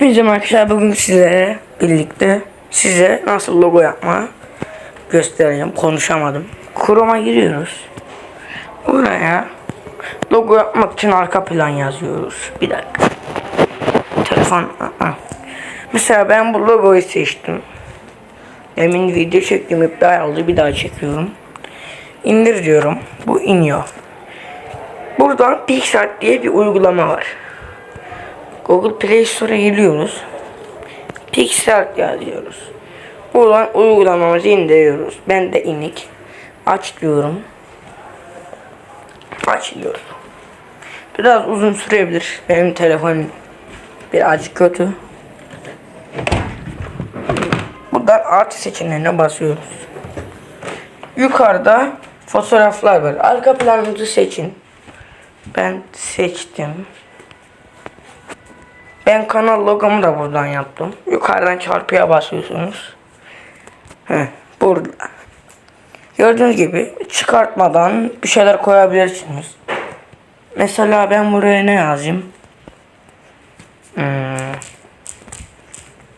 Hepinize arkadaşlar. Bugün size birlikte size nasıl logo yapma göstereceğim. Konuşamadım. Chrome'a giriyoruz. Buraya logo yapmak için arka plan yazıyoruz. Bir dakika. Telefon aa. mesela ben bu logoyu seçtim. Demin video çektim iptal oldu. Bir daha çekiyorum. İndir diyorum. Bu iniyor. Buradan Pixart diye bir uygulama var Google Play Store'a giriyoruz. Pixel yazıyoruz. Buradan uygulamamızı indiriyoruz. Ben de inik. Aç diyorum. Açılıyor. Biraz uzun sürebilir. Benim telefonum birazcık kötü. Buradan artı seçeneğine basıyoruz. Yukarıda fotoğraflar var. Arka planınızı seçin. Ben seçtim. Ben kanal logomu da buradan yaptım. Yukarıdan çarpıya basıyorsunuz. Heh, burada. Gördüğünüz gibi çıkartmadan bir şeyler koyabilirsiniz. Mesela ben buraya ne yazayım? Hmm.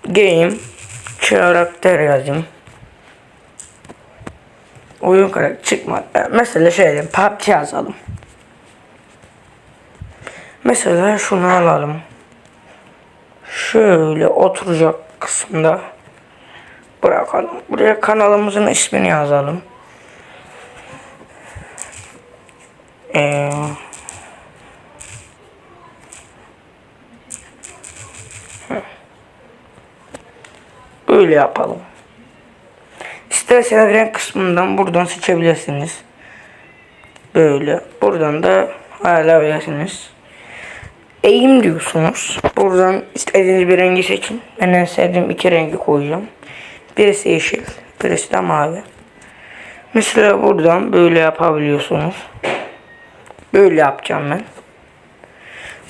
Game karakter yazayım. Oyun karakter çıkmadı. Mesela şey PUBG yazalım. Mesela şunu alalım şöyle oturacak kısımda bırakalım. Buraya kanalımızın ismini yazalım. Ee, böyle yapalım. İsterseniz renk kısmından buradan seçebilirsiniz. Böyle. Buradan da ayarlayabilirsiniz eğim diyorsunuz. Buradan istediğiniz bir rengi seçin. Ben en sevdiğim iki rengi koyacağım. Birisi yeşil, birisi de mavi. Mesela buradan böyle yapabiliyorsunuz. Böyle yapacağım ben.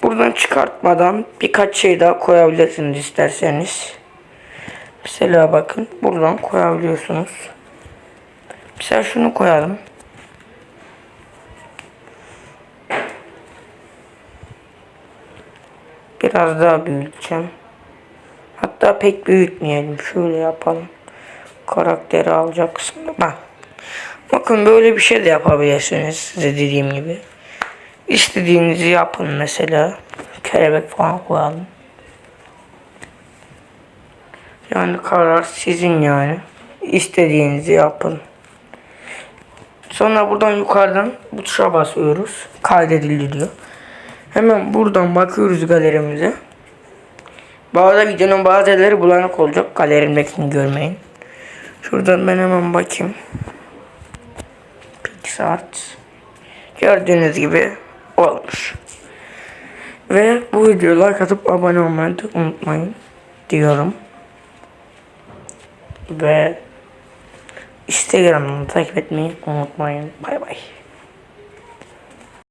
Buradan çıkartmadan birkaç şey daha koyabilirsiniz isterseniz. Mesela bakın buradan koyabiliyorsunuz. Mesela şunu koyalım. Biraz daha büyüteceğim. Hatta pek büyütmeyelim. Şöyle yapalım. Karakteri alacak kısmında. Bak. Bakın böyle bir şey de yapabilirsiniz. Size dediğim gibi. İstediğinizi yapın mesela. Kelebek falan koyalım. Yani karar sizin yani. İstediğinizi yapın. Sonra buradan yukarıdan bu tuşa basıyoruz. Kaydedildi diyor. Hemen buradan bakıyoruz galerimize. Bazı videonun bazı yerleri bulanık olacak. Galerimdekini görmeyin. Şuradan ben hemen bakayım. Pixart. Gördüğünüz gibi olmuş. Ve bu videoya like atıp abone olmayı unutmayın diyorum. Ve Instagram'ını takip etmeyi unutmayın. Bay bay.